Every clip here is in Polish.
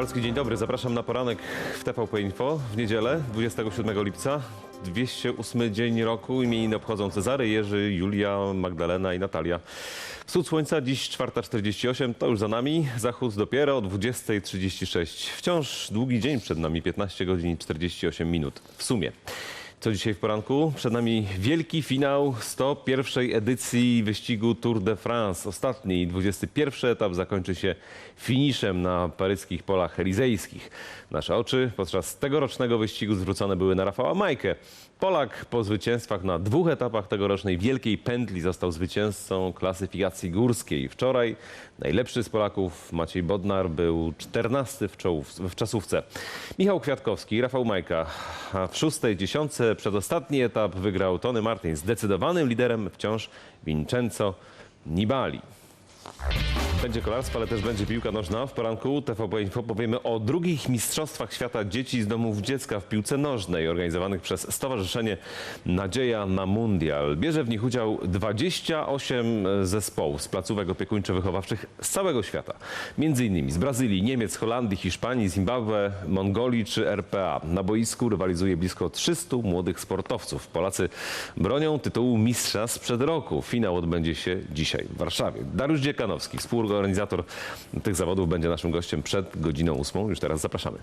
Kowalski, dzień dobry. Zapraszam na poranek w TVP Info w niedzielę 27 lipca. 208 dzień roku. Imieniny obchodzą Cezary, Jerzy, Julia, Magdalena i Natalia. Wschód słońca dziś 4.48, to już za nami. Zachód dopiero o 20.36. Wciąż długi dzień przed nami, 15 godzin i 48 minut w sumie. Co dzisiaj w poranku? Przed nami wielki finał 101 edycji wyścigu Tour de France. Ostatni, 21 etap zakończy się finiszem na paryskich polach elizejskich. Nasze oczy podczas tegorocznego wyścigu zwrócone były na Rafała Majkę. Polak po zwycięstwach na dwóch etapach tegorocznej Wielkiej Pętli został zwycięzcą klasyfikacji górskiej. Wczoraj najlepszy z Polaków Maciej Bodnar był 14 w, czołów, w czasówce. Michał Kwiatkowski i Rafał Majka. A w szóstej dziesiątce przedostatni etap wygrał Tony Martin. Zdecydowanym liderem wciąż Vincenzo Nibali. Będzie kolarstwo, ale też będzie piłka nożna. W poranku TVP Info powiemy o drugich Mistrzostwach Świata Dzieci z Domów Dziecka w piłce nożnej organizowanych przez Stowarzyszenie Nadzieja na Mundial. Bierze w nich udział 28 zespołów z placówek opiekuńczo-wychowawczych z całego świata. Między innymi z Brazylii, Niemiec, Holandii, Hiszpanii, Zimbabwe, Mongolii czy RPA. Na boisku rywalizuje blisko 300 młodych sportowców. Polacy bronią tytułu mistrza sprzed roku. Finał odbędzie się dzisiaj w Warszawie. Dariusz Dziekanowski, współorganizator tych zawodów, będzie naszym gościem przed godziną ósmą. Już teraz zapraszamy.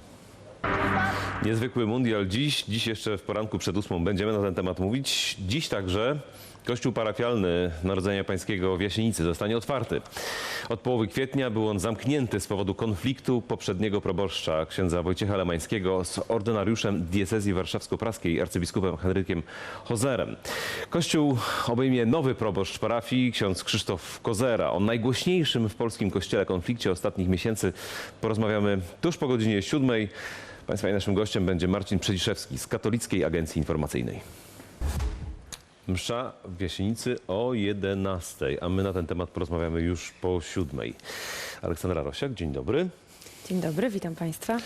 Niezwykły mundial dziś. Dziś jeszcze w poranku przed ósmą będziemy na ten temat mówić. Dziś także Kościół parafialny Narodzenia Pańskiego w Jasienicy zostanie otwarty. Od połowy kwietnia był on zamknięty z powodu konfliktu poprzedniego proboszcza księdza Wojciecha Lemańskiego z ordynariuszem diecezji warszawsko-praskiej arcybiskupem Henrykiem Hozerem. Kościół obejmie nowy proboszcz parafii ksiądz Krzysztof Kozera. O najgłośniejszym w polskim kościele konflikcie ostatnich miesięcy porozmawiamy tuż po godzinie siódmej. Państwa i naszym gościem będzie Marcin Przeliszewski z Katolickiej Agencji Informacyjnej. Msza w Jasienicy o 11, a my na ten temat porozmawiamy już po 7. Aleksandra Rosiak, dzień dobry. Dzień dobry, witam Państwa.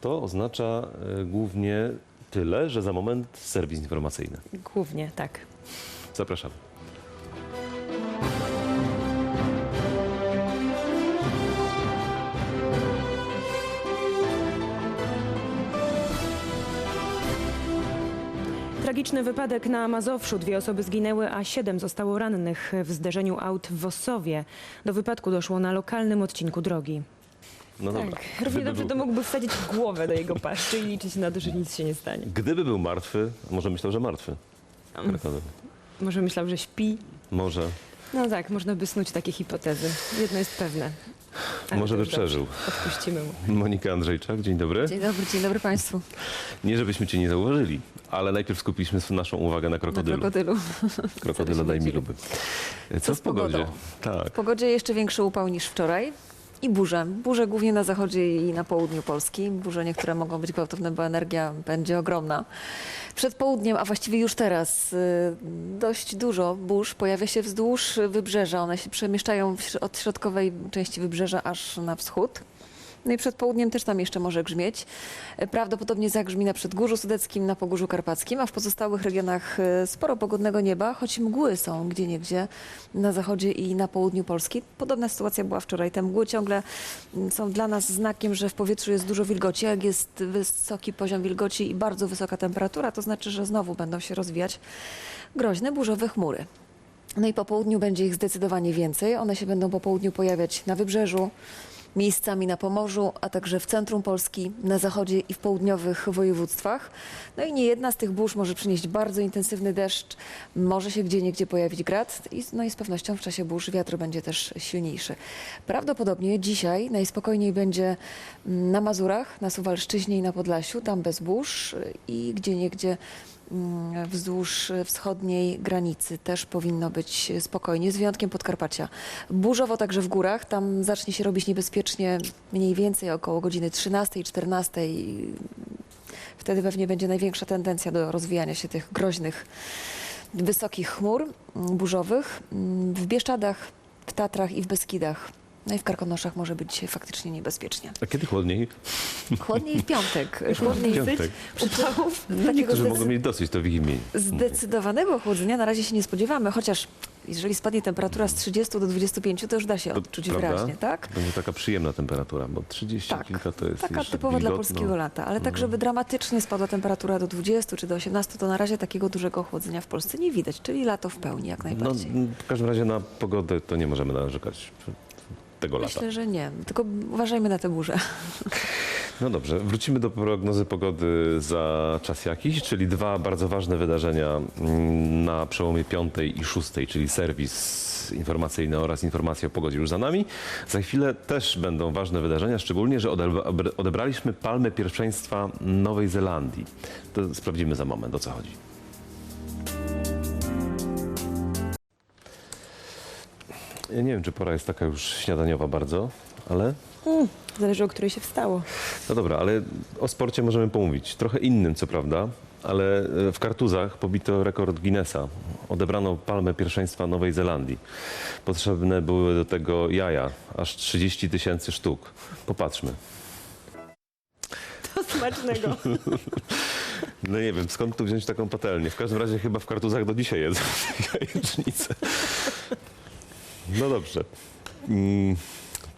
To oznacza e, głównie tyle, że za moment serwis informacyjny. Głównie tak. Zapraszamy. Tragiczny wypadek na Mazowszu. Dwie osoby zginęły, a siedem zostało rannych w zderzeniu aut w Wossowie. Do wypadku doszło na lokalnym odcinku drogi. No dobra. Tak, równie Gdyby dobrze był, to mógłby wsadzić głowę do jego paszczy i liczyć na to, że nic się nie stanie. Gdyby był martwy, a może myślał, że martwy. Krokodyl. Może myślał, że śpi. Może, No tak, można by snuć takie hipotezy. Jedno jest pewne. Ale może by dobrze. przeżył. Odpuścimy mu. Monika Andrzejczak, dzień dobry. Dzień dobry, dzień dobry Państwu. Nie żebyśmy cię nie zauważyli, ale najpierw skupiliśmy naszą uwagę na Na krokodylu. krokodylu. Krokodyla daj mi luby. Co z w pogodzie? pogodą? Tak. W pogodzie jeszcze większy upał niż wczoraj i burze. Burze głównie na zachodzie i na południu Polski. Burze niektóre mogą być gwałtowne, bo energia będzie ogromna. Przed południem, a właściwie już teraz, y, dość dużo burz pojawia się wzdłuż wybrzeża. One się przemieszczają od środkowej części wybrzeża aż na wschód. No i przed południem też tam jeszcze może grzmieć. E, Prawdopodobnie zagrzmi na Przedgórzu Sudeckim, na Pogórzu Karpackim, a w pozostałych regionach e, sporo pogodnego nieba, choć mgły są gdzie niegdzie na zachodzie i na południu Polski. Podobna sytuacja była wczoraj. Te mgły ciągle mm, są dla nas znakiem, że w powietrzu jest dużo wilgoci. Jak jest wysoki poziom wilgoci i bardzo wysoka temperatura, to znaczy, że znowu będą się rozwijać groźne burzowe chmury. No i po południu będzie ich zdecydowanie więcej. One się będą po południu pojawiać na wybrzeżu, miejscami na Pomorzu, a także w centrum Polski, na zachodzie i w południowych województwach. No i nie jedna z tych burz może przynieść bardzo intensywny deszcz, może się gdzie niegdzie pojawić grad i, no i z pewnością w czasie burz wiatr będzie też silniejszy. Prawdopodobnie dzisiaj najspokojniej będzie mm, na Mazurach, na Suwalszczyźnie i na Podlasiu, tam bez burz i gdzie niegdzie wzdłuż wschodniej granicy też powinno być spokojnie, z wyjątkiem Podkarpacia. Burzowo także w górach, tam zacznie się robić niebezpiecznie mniej więcej około godziny 13, 14. Wtedy pewnie będzie największa tendencja do rozwijania się tych groźnych, wysokich chmur mm, burzowych. Mm, W Bieszczadach, w Tatrach i w Beskidach No i w Karkonoszach może być faktycznie niebezpiecznie. A kiedy chłodniej? Chłodniej w piątek. Chłodniej Piątek. upałów. Takiego Niektórzy zdecy- mogą mieć dosyć, to w ich imieniu. zdecydowanego chłodzenia na razie się nie spodziewamy, chociaż jeżeli spadnie temperatura z 30 do 25, to już da się To odczuć prawda? wyraźnie, tak? Będzie taka przyjemna temperatura, bo 30 Tak, kilka to jest taka typowa dla wilgotno. polskiego lata, ale tak, żeby dramatycznie spadła temperatura do 20 czy do 18, to na razie takiego dużego chłodzenia w Polsce nie widać, czyli lato w pełni jak No, najbardziej. w każdym razie na pogodę to nie możemy narzekać tego lata. Myślę, że nie, tylko uważajmy na te burze. No dobrze, wrócimy do prognozy pogody za czas jakiś, czyli dwa bardzo ważne wydarzenia mm, na przełomie piątej i szóstej, czyli serwis informacyjny oraz informacje o pogodzie już za nami. Za chwilę też będą ważne wydarzenia, szczególnie, że odebra- odebraliśmy palmę pierwszeństwa Nowej Zelandii. To sprawdzimy za moment, o co chodzi. Ja nie wiem, czy pora jest taka już śniadaniowa bardzo, ale Zależy, o której się wstało. no dobra, ale o sporcie możemy pomówić. Trochę innym, co prawda, ale e, w kartuzach pobito rekord Guinnessa. Odebrano palmę pierwszeństwa Nowej Zelandii. Potrzebne były do tego jaja, aż 30 tysięcy sztuk. Popatrzmy. To smacznego. No nie wiem, skąd tu wziąć taką patelnię. W każdym razie chyba w kartuzach do dzisiaj jedzą jajecznicę. No dobrze. Mm,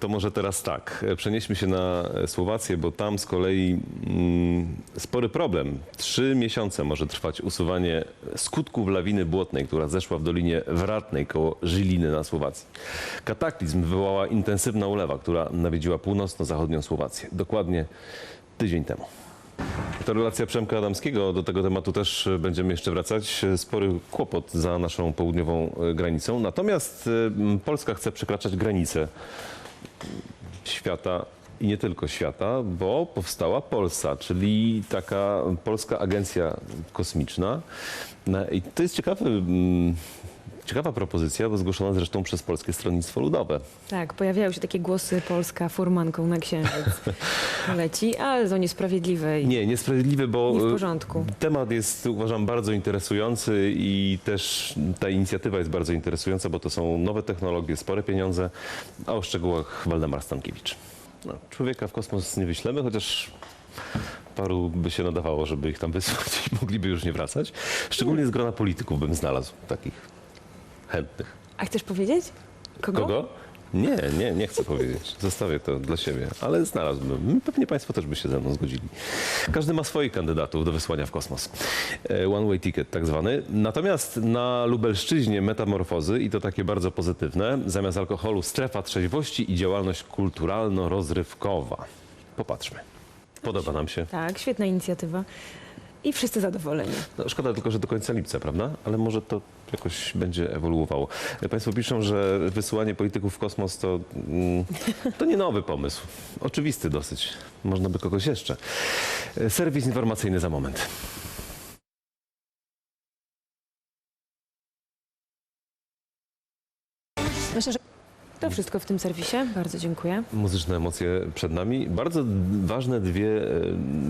To może teraz tak. E, Przenieśmy się na e, Słowację, bo tam z kolei mm, spory problem. Trzy miesiące może trwać usuwanie skutków lawiny błotnej, która zeszła w Dolinie Wratnej koło Żyliny na Słowacji. Kataklizm wywołała intensywna ulewa, która nawiedziła północno-zachodnią Słowację. Dokładnie tydzień temu. To relacja Przemka Adamskiego. Do tego tematu też będziemy jeszcze wracać. Spory kłopot za naszą południową e, granicą. Natomiast e, Polska chce przekraczać granice świata i nie tylko świata, bo powstała Polsa, czyli taka polska agencja kosmiczna. I to jest ciekawy, ciekawa propozycja, bo zgłoszona zresztą przez Polskie Stronnictwo Ludowe. Tak, pojawiają się takie głosy Polska furmanką na księżyc leci, ale to niesprawiedliwe i Nie, niesprawiedliwe, bo nie w e, porządku. Temat jest, uważam, bardzo interesujący i też ta inicjatywa jest bardzo interesująca, bo to są nowe technologie, spore pieniądze, a o szczegółach Waldemar Stankiewicz. No, człowieka w kosmos nie wyślemy, chociaż paru by się nadawało, żeby ich tam wysłać i mogliby już nie wracać. Szczególnie z grona polityków bym znalazł takich chętnych. A chcesz powiedzieć? Kogo? Kogo? Nie, nie, nie chcę powiedzieć. Zostawię to dla siebie, ale znalazłbym. Pewnie Państwo też by się ze mną zgodzili. Każdy ma swoich kandydatów do wysłania w kosmos. E, One way ticket tak zwany. Natomiast na Lubelszczyźnie metamorfozy i to takie bardzo pozytywne. Zamiast alkoholu strefa trzeźwości i działalność kulturalno-rozrywkowa. Popatrzmy. Podoba nam się. Tak, świetna inicjatywa. I wszyscy zadowoleni. No, szkoda tylko, że do końca lipca, prawda? Ale może to jakoś będzie ewoluowało. Państwo piszą, że wysyłanie polityków w kosmos to, mm, to nie nowy pomysł. Oczywisty dosyć. Można by kogoś jeszcze. E, Serwis informacyjny za moment. Myślę, że To wszystko w tym serwisie. Bardzo dziękuję. Muzyczne emocje przed nami. Bardzo ważne dwie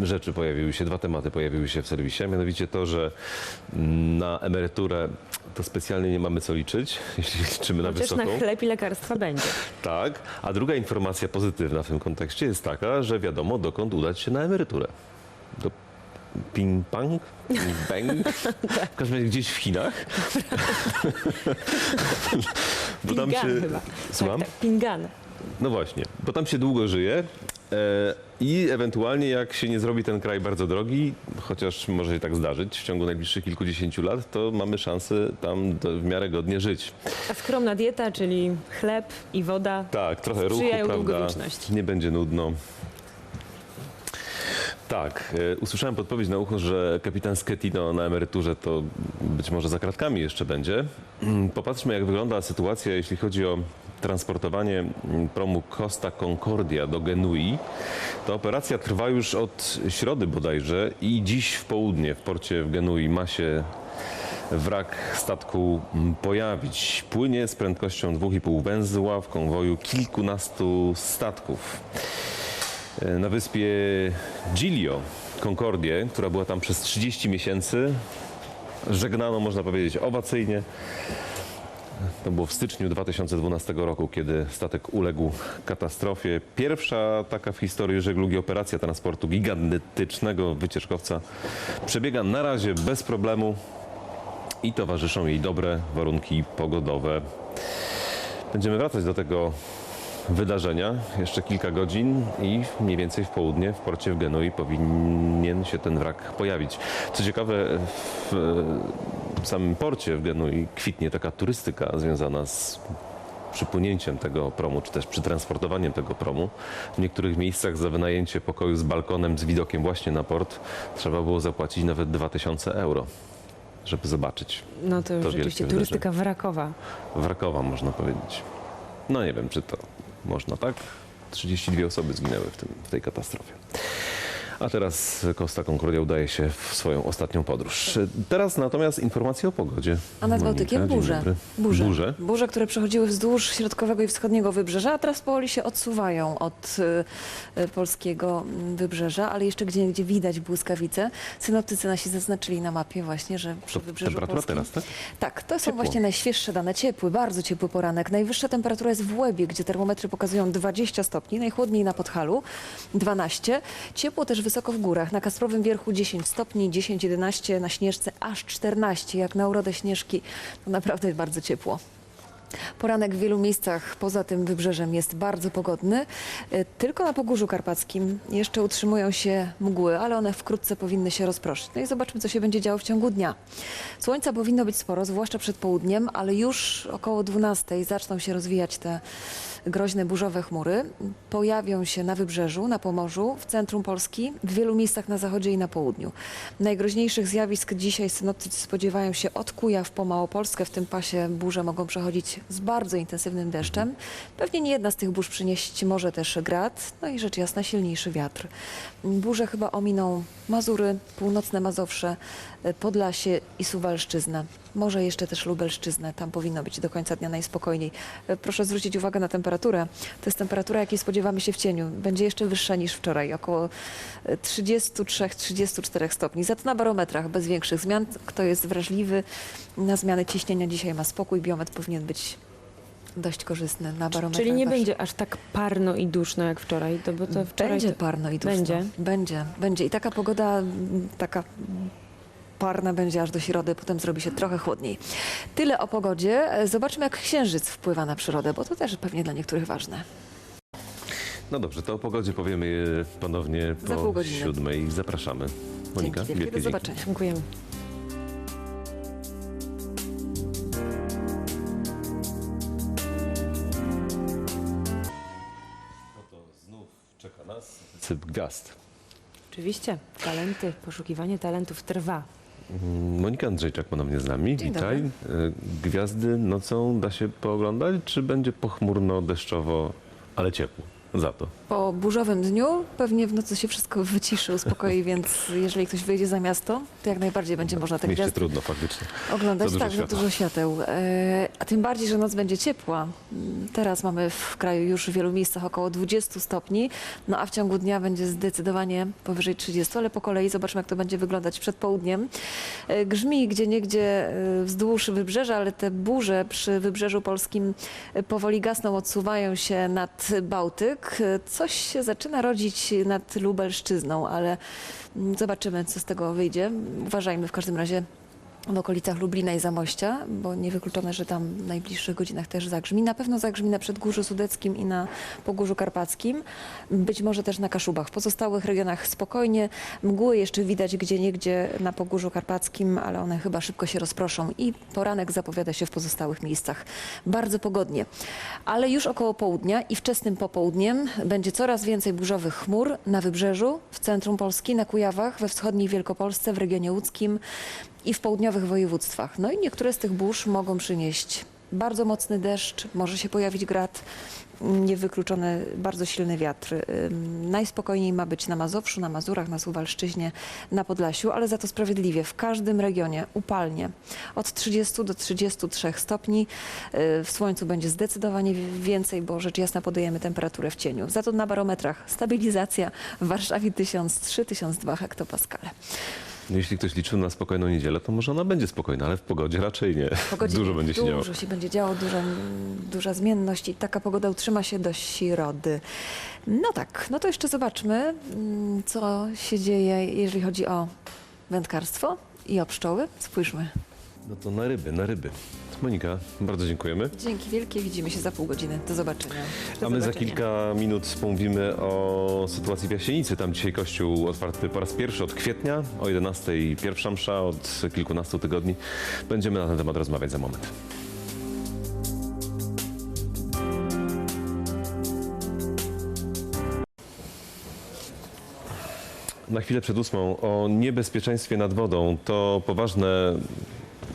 e, rzeczy pojawiły się, dwa tematy pojawiły się w serwisie. Mianowicie to, że mm, na emeryturę to specjalnie nie mamy co liczyć, jeśli liczymy na Chociaż wysoką. na chleb i lekarstwa będzie. Tak, a druga informacja pozytywna w tym kontekście jest taka, że wiadomo dokąd udać się na emeryturę. Do ping-pong? Bang? W każdym razie gdzieś w Chinach. bo tam Pingan się... chyba. Słucham? Tak, tak, pingan. No właśnie, bo tam się długo żyje e, i ewentualnie jak się nie zrobi ten kraj bardzo drogi, chociaż może się tak zdarzyć w ciągu najbliższych kilkudziesięciu lat, to mamy szansę tam do, w miarę godnie żyć. A skromna dieta, czyli chleb i woda. Tak, trochę ruchu, prawda? Nie będzie nudno. Tak, e, usłyszałem podpowiedź na ucho, że kapitan Schettino na emeryturze to być może za kratkami jeszcze będzie. Popatrzmy, jak wygląda sytuacja, jeśli chodzi o transportowanie mm, promu Costa Concordia do Genui. Ta operacja trwa już od środy bodajże i dziś w południe w porcie w Genui ma się wrak statku mm, pojawić. Płynie z prędkością 2,5 węzła w konwoju kilkunastu statków. E, Na wyspie Giglio, Concordię, która była tam przez 30 miesięcy, żegnano, można powiedzieć, owacyjnie. To było w styczniu 2012 roku, kiedy statek uległ katastrofie. Pierwsza taka w historii żeglugi operacja transportu gigantycznego wycieczkowca przebiega na razie bez problemu i towarzyszą jej dobre warunki pogodowe. Będziemy wracać do tego wydarzenia jeszcze kilka godzin i mniej więcej w południe w porcie w Genui powinien się ten wrak pojawić. Co ciekawe, w samym porcie w Genui kwitnie taka turystyka związana z przypłynięciem tego promu, czy też przytransportowaniem tego promu. W niektórych miejscach za wynajęcie pokoju z balkonem, z widokiem właśnie na port trzeba było zapłacić nawet 2000 euro, żeby zobaczyć. No to już To rzeczywiście turystyka wrakowa. Wrakowa, można powiedzieć. No nie wiem, czy to można tak. 32 osoby zginęły w, tym, w tej katastrofie. A teraz Costa Concordia udaje się w swoją ostatnią podróż. Teraz natomiast informacje o pogodzie. A nad Bałtykiem burze. burze. Burze? Burze, które przechodziły wzdłuż środkowego i wschodniego wybrzeża, a teraz powoli się odsuwają od y, y, polskiego wybrzeża, ale jeszcze gdzie gdzie widać błyskawice. Synoptycy nasi zaznaczyli na mapie właśnie, że przy To wybrzeżu temperatura polskim... teraz, tak? Tak, to są Ciepło. właśnie najświeższe dane. Ciepły, bardzo ciepły poranek. Najwyższa temperatura jest w Łebie, gdzie termometry pokazują 20 stopni, najchłodniej na Podhalu 12. Ciepło też wysoko w górach. Na Kasprowym Wierchu 10 stopni, 10-11, na Śnieżce aż 14. Jak na urodę Śnieżki, to naprawdę bardzo ciepło. Poranek w wielu miejscach poza tym wybrzeżem jest bardzo pogodny. E, Tylko na Pogórzu Karpackim jeszcze utrzymują się mgły, ale one wkrótce powinny się rozproszyć. No i zobaczmy, co się będzie działo w ciągu dnia. Słońca powinno być sporo, zwłaszcza przed południem, ale już około 12 zaczną się rozwijać te groźne burzowe chmury. Pojawią się na wybrzeżu, na Pomorzu, w centrum Polski, w wielu miejscach na zachodzie i na południu. Najgroźniejszych zjawisk dzisiaj synoptycy spodziewają się od Kujaw po Małopolskę. W tym pasie burze mogą przechodzić z bardzo intensywnym deszczem. Pewnie nie jedna z tych burz przynieść może też grad, no i rzecz jasna silniejszy wiatr. Burze chyba ominą Mazury, północne Mazowsze, Podlasie i Suwalszczyznę. Może jeszcze też Lubelszczyznę. Tam powinno być do końca dnia najspokojniej. E, Proszę zwrócić uwagę na temperaturę. To jest temperatura, jakiej spodziewamy się w cieniu. Będzie jeszcze wyższa niż wczoraj, około e, 33-34 stopni. Za to na barometrach bez większych zmian. Kto jest wrażliwy na zmiany ciśnienia dzisiaj ma spokój. Biometr powinien być dość korzystny na barometrach. Czyli nie będzie aż tak parno i duszno jak wczoraj, to bo to wczoraj Będzie to... parno i duszno. Będzie? Będzie, będzie. I taka pogoda, taka parna będzie aż do środy, potem zrobi się trochę chłodniej. Tyle o pogodzie. Zobaczmy, jak księżyc wpływa na przyrodę, bo to też pewnie dla niektórych ważne. No dobrze, to o pogodzie powiemy e, ponownie Za pół po godziny. siódmej. Zapraszamy. Monika, Dzięki wielkie, do dzięki. zobaczenia. Dziękujemy. Znów czeka nas cyp gwiazd. Oczywiście, talenty, poszukiwanie talentów trwa. Mm, Monika Andrzejczak ponownie z nami. Dzień Witaj. E, Gwiazdy nocą da się pooglądać, czy będzie pochmurno, deszczowo, ale ciepło? Za to. Po burzowym dniu pewnie w nocy się wszystko wyciszy, uspokoi, więc jeżeli ktoś wyjdzie za miasto, to jak najbardziej będzie można te gwiazdy trudno faktycznie. Oglądać Za dużo tak, za światła. dużo świateł. E, A tym bardziej, że noc będzie ciepła. Teraz mamy w kraju już w wielu miejscach około 20 stopni, no a w ciągu dnia będzie zdecydowanie powyżej 30, ale po kolei zobaczmy, jak to będzie wyglądać przed południem. E, Grzmi gdzie niegdzie e, wzdłuż wybrzeża, ale te burze przy wybrzeżu polskim e, powoli gasną, odsuwają się nad Bałtyk. E, Coś się zaczyna rodzić nad Lubelszczyzną, ale mm, zobaczymy, co z tego wyjdzie. Uważajmy w każdym razie w okolicach Lublina i Zamościa, bo niewykluczone, że tam w najbliższych godzinach też zagrzmi. Na pewno zagrzmi na Przedgórzu Sudeckim i na Pogórzu Karpackim. Być może też na Kaszubach. W pozostałych regionach spokojnie. Mgły jeszcze widać gdzie niegdzie na Pogórzu Karpackim, ale one chyba szybko się rozproszą i poranek zapowiada się w pozostałych miejscach. Bardzo pogodnie. Ale już około południa i wczesnym popołudniem będzie coraz więcej burzowych chmur na wybrzeżu, w centrum Polski, na Kujawach, we wschodniej Wielkopolsce, w regionie łódzkim i w południowych województwach. No i niektóre z tych burz mogą przynieść bardzo mocny deszcz, może się pojawić grad, niewykluczony bardzo silny wiatr. Ym, Najspokojniej ma być na Mazowszu, na Mazurach, na Suwalszczyźnie, na Podlasiu, ale za to sprawiedliwie. W każdym regionie upalnie. Od 30 do 33 stopni. Yy, W słońcu będzie zdecydowanie więcej, bo rzecz jasna podajemy temperaturę w cieniu. Za to na barometrach stabilizacja. W Warszawie 1003-1002 hektopaskale. Jeśli ktoś liczył na spokojną niedzielę, to może ona będzie spokojna, ale w pogodzie raczej nie. W pogodzie Dużo będzie się działo. Dużo się będzie działo, duża, duża zmienność i taka pogoda utrzyma się do środy. No tak, no to jeszcze zobaczmy, mm, co się dzieje, jeżeli chodzi o wędkarstwo i o pszczoły. Spójrzmy. No to na ryby, na ryby. Monika, bardzo dziękujemy. Dzięki wielkie, widzimy się za pół godziny. Do zobaczenia. Do A my za zobaczenia. kilka minut pomówimy o sytuacji w Jasienicy. Tam dzisiaj kościół otwarty po raz pierwszy od kwietnia, o 11 pierwsza msza od kilkunastu tygodni. Będziemy na ten temat rozmawiać za moment. Na chwilę przed ósmą o niebezpieczeństwie nad wodą. To poważne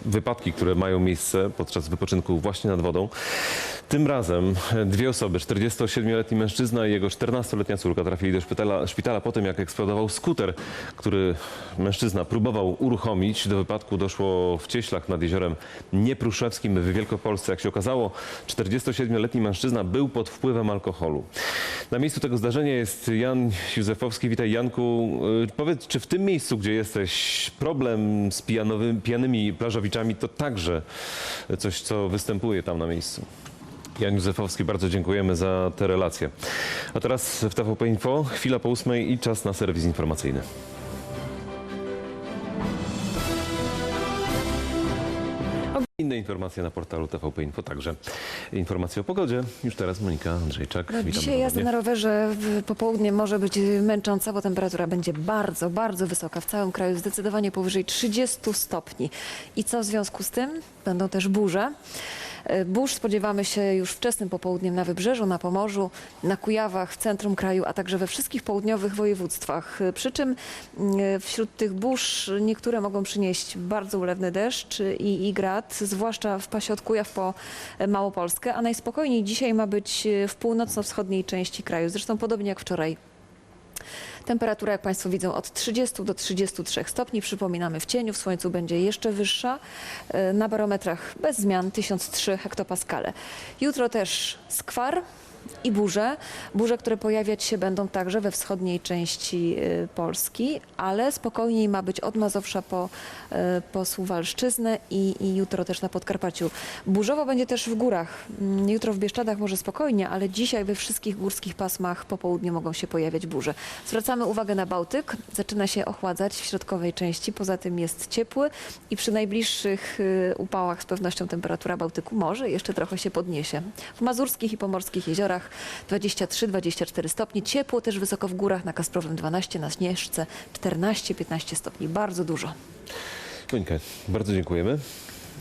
wypadki, które mają miejsce podczas wypoczynku właśnie nad wodą. Tym razem dwie osoby, 47-letni mężczyzna i jego 14-letnia córka trafili do szpitala, szpitala po tym, jak eksplodował skuter, który mężczyzna próbował uruchomić. Do wypadku doszło w Cieślach nad jeziorem Niepruszewskim w Wielkopolsce. Jak się okazało, 47-letni mężczyzna był pod wpływem alkoholu. Na miejscu tego zdarzenia jest Jan Józefowski. Witaj Janku. Y, Powiedz, czy w tym miejscu, gdzie jesteś, problem z pijanowymi, pijanymi plażowiczami to także coś, co występuje tam na miejscu? Jan Józefowski, bardzo dziękujemy za te relacje. A teraz w TVP Info, chwila po ósmej i czas na serwis informacyjny. Inne informacje na portalu TVP Info także. Informacje o pogodzie. Już teraz Monika Andrzejczak. No, dzisiaj jazda na rowerze w popołudnie może być męcząca, bo temperatura będzie bardzo, bardzo wysoka w całym kraju, zdecydowanie powyżej 30 stopni. I co w związku z tym? Będą też burze. Burz spodziewamy się już wczesnym popołudniem na Wybrzeżu, na Pomorzu, na Kujawach, w centrum kraju, a także we wszystkich południowych województwach. Przy czym mm, wśród tych burz niektóre mogą przynieść bardzo ulewny deszcz i, i grad, zwłaszcza w pasie od Kujaw po e, Małopolskę, a najspokojniej dzisiaj ma być w północno-wschodniej części kraju. Zresztą podobnie jak wczoraj Temperatura, jak Państwo widzą, od 30 do 33 stopni. Przypominamy, w cieniu, w słońcu będzie jeszcze wyższa. E, Na barometrach bez zmian 1003 hektopaskale. Jutro też skwar i burze. Burze, które pojawiać się będą także we wschodniej części e, Polski, ale spokojniej ma być od Mazowsza po, e, po Suwalszczyznę i, i jutro też na Podkarpaciu. Burzowo będzie też w górach. Mm, Jutro w Bieszczadach może spokojnie, ale dzisiaj we wszystkich górskich pasmach po południu mogą się pojawiać burze. Zwracamy uwagę na Bałtyk. Zaczyna się ochładzać w środkowej części, poza tym jest ciepły i przy najbliższych y, upałach z pewnością temperatura Bałtyku może jeszcze trochę się podniesie. W mazurskich i pomorskich jeziorach 23-24 stopni. Ciepło też wysoko w górach, na Kasprowym 12, na Śnieżce 14-15 stopni. Bardzo dużo. Monika, bardzo dziękujemy.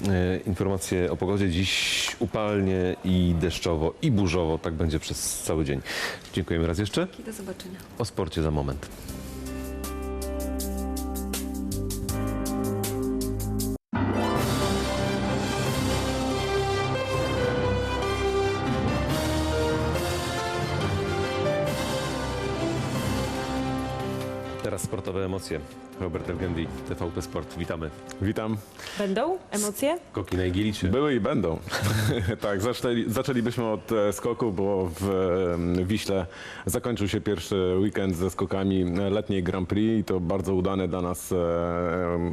E, Informacje o pogodzie dziś upalnie i deszczowo i burzowo. Tak będzie przez cały dzień. Dziękujemy raz jeszcze. Do zobaczenia. O sporcie za moment. Teraz sportowe emocje. Robert Elgendi, TVP Sport. Witamy. Witam. Będą emocje? Koki na Igieliczy. Były i będą. tak, zaczęli, zaczęlibyśmy od e, skoku, bo w e, Wiśle zakończył się pierwszy weekend ze skokami letniej Grand Prix i to bardzo udane dla nas, e,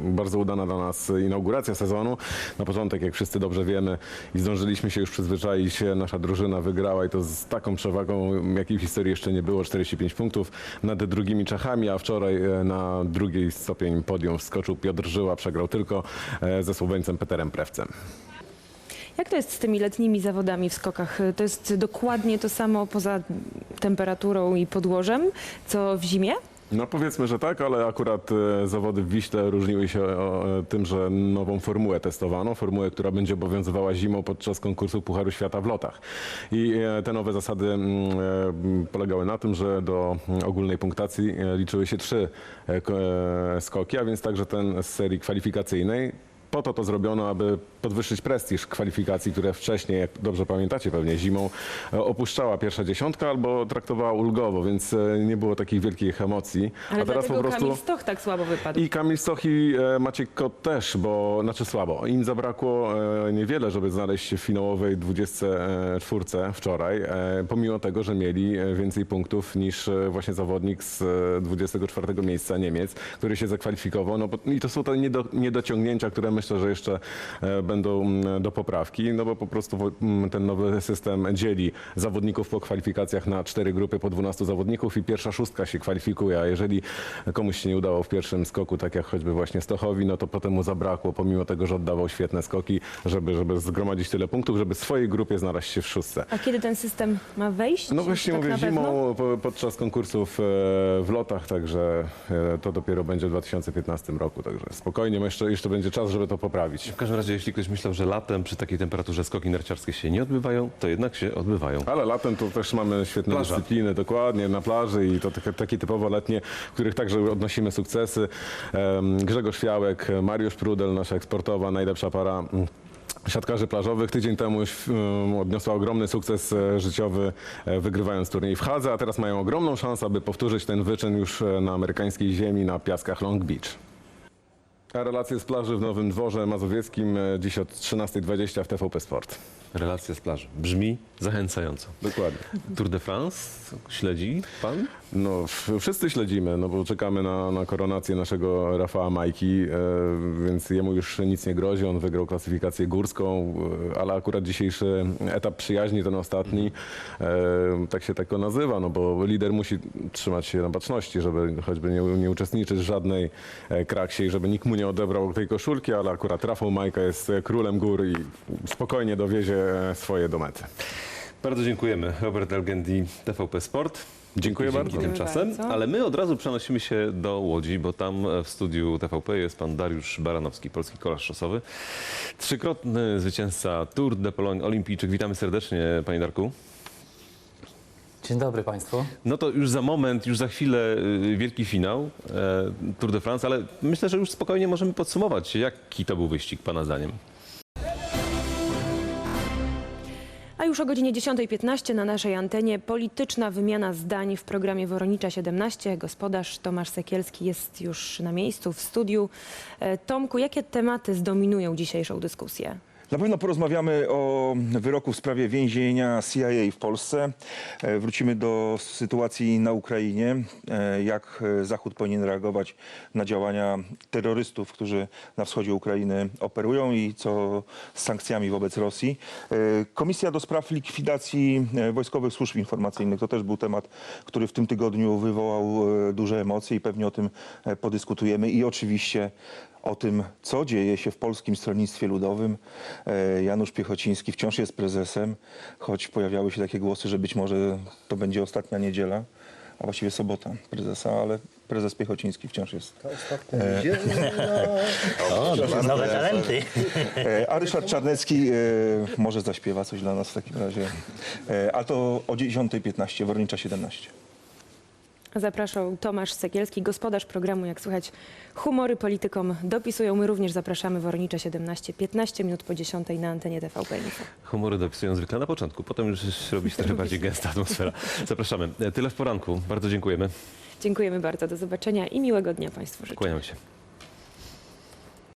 bardzo udana dla nas inauguracja sezonu. Na początek, jak wszyscy dobrze wiemy i zdążyliśmy się już przyzwyczaić, nasza drużyna wygrała i to z taką przewagą, jakiej w historii jeszcze nie było, 45 punktów nad drugimi Czechami, a wczoraj e, na drugi stopień podium wskoczył Piotr Żyła, przegrał tylko e, ze Słoweńcem Peterem Prewcem. Jak to jest z tymi letnimi zawodami w skokach? To jest dokładnie to samo poza temperaturą i podłożem, co w zimie? No powiedzmy, że tak, ale akurat e, zawody w Wiśle różniły się tym, że nową formułę testowano, formułę, która będzie obowiązywała zimą podczas konkursu Pucharu Świata w lotach. I e, te nowe zasady mm, e, polegały na tym, że do ogólnej punktacji liczyły się trzy ko- skoki, a więc także ten z serii kwalifikacyjnej po to to zrobiono, aby podwyższyć prestiż kwalifikacji, które wcześniej, jak dobrze pamiętacie pewnie, zimą e, opuszczała pierwsza dziesiątka albo traktowała ulgowo, więc e, nie było takich wielkich emocji. Ale A teraz po prostu... Kamil Stoch tak słabo wypadł. I Kamil Stoch i e, Maciek Kot też, bo znaczy słabo. Im zabrakło niewiele, żeby znaleźć się w finałowej 24 wczoraj, pomimo tego, że mieli więcej punktów niż właśnie zawodnik z e, 24 miejsca Niemiec, który się zakwalifikował. No, I to są te niedo, niedociągnięcia, które myślę, że jeszcze e, będą mm, do poprawki, no bo po prostu mm, ten nowy system dzieli zawodników po kwalifikacjach na cztery grupy po 12 zawodników i pierwsza szóstka się kwalifikuje, a jeżeli komuś się nie udało w pierwszym skoku, tak jak choćby właśnie Stochowi, no to potem mu zabrakło, pomimo tego, że oddawał świetne skoki, żeby, żeby zgromadzić tyle punktów, żeby w swojej grupie znaleźć się w szóstce. A kiedy ten system ma wejść? No właśnie tak mówię, zimą po, podczas konkursów e, w lotach, także e, to dopiero będzie w 2015 roku, także spokojnie, jeszcze, jeszcze będzie czas, żeby to poprawić. W każdym razie, jeśli ktoś myślał, że latem przy takiej temperaturze skoki narciarskie się nie odbywają, to jednak się odbywają. Ale latem to też mamy świetne Plaża. dyscypliny, dokładnie, na plaży i to takie, takie typowo letnie, w których także odnosimy sukcesy. Grzegorz Fiałek, Mariusz Prudel, nasza eksportowa, najlepsza para. mm, Siatkarzy plażowych tydzień temu już odniosła ogromny sukces e, życiowy, e, wygrywając turniej w Hadze, a teraz mają ogromną szansę, aby powtórzyć ten wyczyn już e, na amerykańskiej ziemi, na piaskach Long Beach. Relacje z plaży w Nowym Dworze Mazowieckim e, dziś od 13.20 w TVP Sport. Relacja z plaży. Brzmi zachęcająco. Dokładnie. Tour de France śledzi pan? No, wszyscy śledzimy, no bo czekamy na, na koronację naszego Rafała Majki, e, więc jemu już nic nie grozi. On wygrał klasyfikację górską, e, ale akurat dzisiejszy etap przyjaźni, ten ostatni, e, tak się tako nazywa, no bo lider musi trzymać się na baczności, żeby choćby nie, nie uczestniczyć w żadnej e, kraksie i żeby nikt mu nie odebrał tej koszulki, ale akurat Rafał Majka jest e, królem gór i spokojnie dowiezie swoje do mety. Bardzo dziękujemy. Robert Elgendi, TVP Sport. Dziękuję Dzięki bardzo. Tymczasem, bardzo. ale my od razu przenosimy się do Łodzi, bo tam w studiu TVP jest pan Dariusz Baranowski, polski kolarz szosowy. Trzykrotny zwycięzca Tour de Pologne, olimpijczyk. Witamy serdecznie, panie Darku. Dzień dobry Państwu. No to już za moment, już za chwilę y, wielki finał e, Tour de France, ale myślę, że już spokojnie możemy podsumować, jaki to był wyścig pana zdaniem. A już o godzinie 10.15 na naszej antenie polityczna wymiana zdań w programie Woronicza 17. Gospodarz Tomasz Sekielski jest już na miejscu w studiu. E, Tomku, jakie tematy zdominują dzisiejszą dyskusję? Na pewno porozmawiamy o wyroku w sprawie więzienia CIA w Polsce. E, Wrócimy do sytuacji na Ukrainie, e, jak Zachód powinien reagować na działania terrorystów, którzy na wschodzie Ukrainy operują i co z sankcjami wobec Rosji. E, Komisja do spraw likwidacji wojskowych służb informacyjnych to też był temat, który w tym tygodniu wywołał duże emocje i pewnie o tym podyskutujemy i oczywiście o tym, co dzieje się w Polskim Stronnictwie Ludowym. E, Janusz Piechociński wciąż jest prezesem, choć pojawiały się takie głosy, że być może to będzie ostatnia niedziela, a właściwie sobota prezesa, ale prezes Piechociński wciąż jest. O, nowe talenty. E, A Ryszard Czarnecki e, może zaśpiewa coś dla nas w takim razie. E, Ale to o 10.15, Wornicza 17. Zapraszał Tomasz Sekielski, gospodarz programu. Jak słychać, humory politykom dopisują. My również zapraszamy Woronicze 17, 15 minut po 10 na antenie TVP Info. Humory dopisują zwykle na początku, potem już robi się trochę bardziej gęsta atmosfera. Zapraszamy. Tyle w poranku. Bardzo dziękujemy. Dziękujemy bardzo. Do zobaczenia i miłego dnia Państwu życzę. Kłaniam się.